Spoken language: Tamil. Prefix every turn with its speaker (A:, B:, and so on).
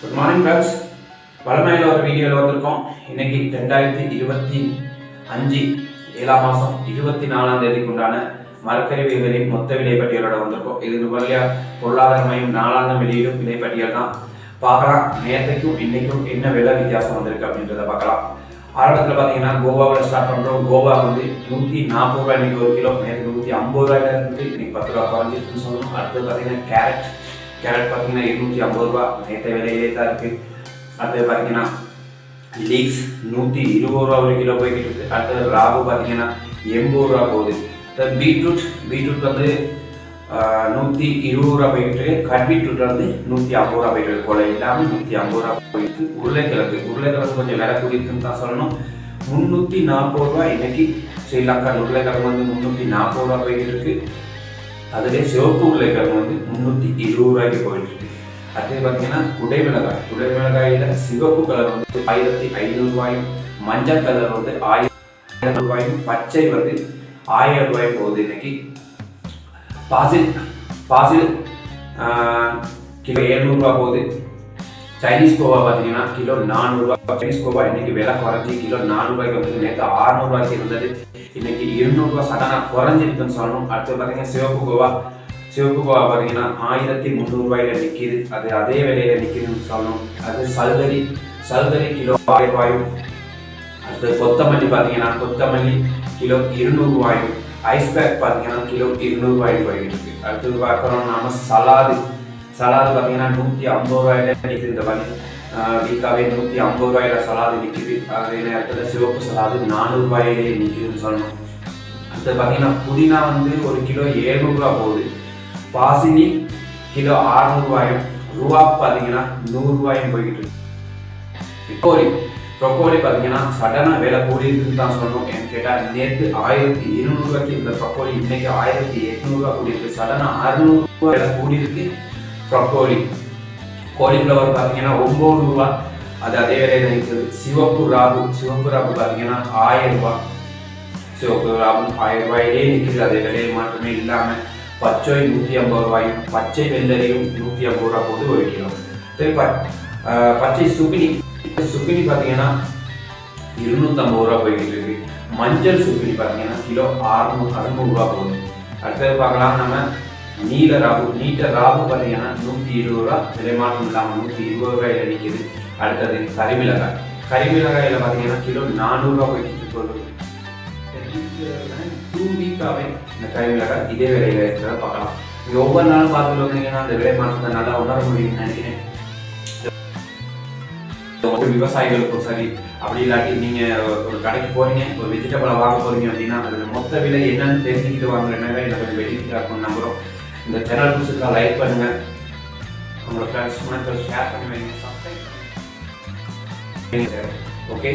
A: குட் மார்னிங் ஃப்ரெண்ட்ஸ் வளமையில் ஒரு வீடியோவில் வந்திருக்கோம். இன்னைக்கு ரெண்டாயிரத்தி இருபத்தி அஞ்சு ஏழாம் மாதம் இருபத்தி நாலாம் தேதிக்கு உண்டான மரக்கறிவைகளின் மொத்த விலை பட்டியலோட வந்திருக்கோம். இது நுகர்லியா பொருளாதார மையம் நாலாந்தம் வெளியிடும் விலை பட்டியல் தான். பார்க்கலாம் நேற்றுக்கும் இன்னைக்கும் என்ன விலை வித்தியாசம் வந்திருக்கு அப்படின்றத பார்க்கலாம். ஆரம்பத்தில் பார்த்தீங்கன்னா கோவாவில் ஸ்டார்ட் பண்ணுறோம் கோவா வந்து நூற்றி நாற்பது ரூபாய் இன்னைக்கு ஒரு கிலோ. நேற்று நூற்றி ஐம்பது ரூபாயில இருந்து இன்னைக்கு பத்து ரூபா குறைஞ்சிருக்குன்னு சொல்லணும். அடுத்து பார்த்தீங்கன்னா கேரட். கேரட் பார்த்தீங்கன்னா இருநூற்றி ஐம்பது ரூபா. நேற்று விலையிலே தான் இருக்குது அடுத்தது பார்த்தீங்கன்னா லீக்ஸ் நூற்றி இருபது ரூபா ஒரு கிலோ போய்கிட்டு இருக்கு. அடுத்தது ராகு பார்த்தீங்கன்னா எண்பது ரூபா போகுது. அடுத்தது பீட்ரூட் பீட்ரூட் வந்து நூற்றி இருபது ரூபா போயிட்டு இருக்கு. கட் பீட்ரூட் வந்து நூற்றி ஐம்பது ரூபா போயிட்டு இருக்கு. கொலை இல்லாமல் நூற்றி ஐம்பது ரூபா போயிட்டு உருளைக்கிழங்கு உருளைக்கிழங்கு கொஞ்சம் விலை கூடியிருக்குன்னு தான் சொல்லணும். முந்நூற்றி நாற்பது ரூபா இன்னைக்கு ஸ்ரீலங்கா உருளைக்கிழங்கு வந்து முந்நூற்றி நாற்பது ரூபா போயிட்டு இருக்கு. அதுலேயே சிவப்பு உருளைக்கிழங்கு வந்து முந்நூற்றி இருபது ரூபாய்க்கு போயிட்டு இருக்கு. அதே பார்த்தீங்கன்னா குடை மிளகாய். குடை மிளகாயில சிவப்பு கலர் வந்து ஆயிரத்தி ஐநூறு ரூபாயும் மஞ்சள் கலர் வந்து ஆயிரம் ரூபாயும் பச்சை வந்து ஆயிரம் ரூபாய் போகுது இன்னைக்கு. பாசில் பாசில் ஆஹ், கிலோ எழுநூறுபா போகுது. சைனீஸ் கோவா பார்த்தீங்கன்னா கிலோ நானூறுரூவா சைனீஸ் கோவா இன்னைக்கு விலை குறைஞ்சி கிலோ நானூறுபாய்க்கு வந்து நேற்று அறுநூறுவாய்க்கு இருந்தது. இன்னைக்கு இருநூறுவா சடனாக குறைஞ்சிருக்குன்னு சொல்லணும். அடுத்து பார்த்தீங்கன்னா சிவப்பு கோவா. சிவப்பு கோவா பார்த்தீங்கன்னா ஆயிரத்தி முந்நூறுபாயில நிற்கிது அது அதே விலையில நிற்கிதுன்னு சொல்லணும். அது சல்தரி சல்தரி கிலோ ஆயிரம் ரூபாயும் அடுத்து கொத்தமல்லி பார்த்தீங்கன்னா கொத்தமல்லி கிலோ இருநூறுவாயும் ஐஸ் பேக் பார்த்தீங்கன்னா கிலோ இருநூறுபாயும் போயிட்டு இருக்குது அடுத்தது பார்க்குறோம் நாம சலாது சலாது பார்த்தீங்கன்னா நூற்றி ஐம்பது ரூபாயில நிற்குது இந்த மாதிரி வீக்காவே நூற்றி ஐம்பது ரூபாயில சலாது நிற்குது அதே நேரத்தில் சிவப்பு சலாது நானூறு ரூபாயிலே நிற்குதுன்னு சொல்லணும் அடுத்து பார்த்தீங்கன்னா புதினா வந்து ஒரு கிலோ ஏழ்நூறுரூவா போகுது பாசினி கிலோ அறுநூறுவாயும் ரூபா பார்த்தீங்கன்னா நூறுரூவாயும் போய்கிட்டு இருக்கு ப்ரொக்கோலி ப்ரொக்கோலி பார்த்தீங்கன்னா சடனாக விலை கூடியிருக்குன்னு தான் சொல்லணும் ஏன்னு கேட்டால் நேற்று ஆயிரத்தி இருநூறுவாய்க்கு இருந்த ப்ரொக்கோலி இன்னைக்கு ஆயிரத்தி எட்நூறுவா கூடியிருக்கு சடனாக அறுநூறுவா விலை கூடியிருக்கு ப்ரொக்கோலி கோலிஃப்ளவர் பார்த்தீங்கன்னா ஒம்பது ரூபா. அது அதே விலையில இருக்குது சிவப்பு ராகு சிவப்பு ராகு பார்த்தீங்கன்னா ஆயிரம் ரூபாய் சிவப்பு ராகு ஆயிரம் ரூபாயிலே நிற்கிது அதே விலையில் மாற்றமே இல்லாமல் பச்சை நூற்றி ஐம்பது ரூபாயும் பச்சை வெள்ளரியும் நூற்றி ஐம்பது ரூபா போட்டு ஒரு கிலோ. சரி ப- பச்சை சுக்கினி. சுக்கினி பார்த்தீங்கன்னா இருநூத்தம்பது ரூபா போய்கிட்டு இருக்கு. மஞ்சள் சுக்கினி பார்த்தீங்கன்னா கிலோ அறுநூறு அறுநூறுவா போகுது. அடுத்தது பார்க்கலாம். நம்ம நீல ராகு நீட்ட ராகு பார்த்தீங்கன்னா நூற்றி இருபது ரூபா விலை மாற்றம் இல்லாமல் நூற்றி இருபது ரூபாயில நிற்கிது அடுத்தது கரிமிளகாய். கரிமிளகாயில் பார்த்தீங்கன்னா கிலோ நானூறுரூவா போயிட்டு போகுது டூ வீக்காகவே இந்த கரிமிளகாய் இதே விலையில இருக்கிறத பார்க்கலாம். நீங்கள் ஒவ்வொரு நாளும் பார்த்துட்டு வந்தீங்கன்னா அந்த விலை மாற்றத்தை நல்லா உணர முடியும்னு நினைக்கிறேன். விவசாயிகளுக்கும் சரி அப்படி இல்லாட்டி நீங்க ஒரு கடைக்கு போறீங்க ஒரு வெஜிடபிளை வாங்க போறீங்க அப்படின்னா அதோட மொத்த விலை என்னன்னு தெரிஞ்சுக்கிட்டு வாங்குறதுனால எனக்கு கொஞ்சம் இருக்கும் நம்புறோம். இந்த சேனல் பிடிச்சிருக்கா லைக் பண்ணுங்க உங்களோட ஃப்ரெண்ட்ஸ் ஷேர் பண்ணி வைங்க சப்ஸ்கிரைப் ஓகே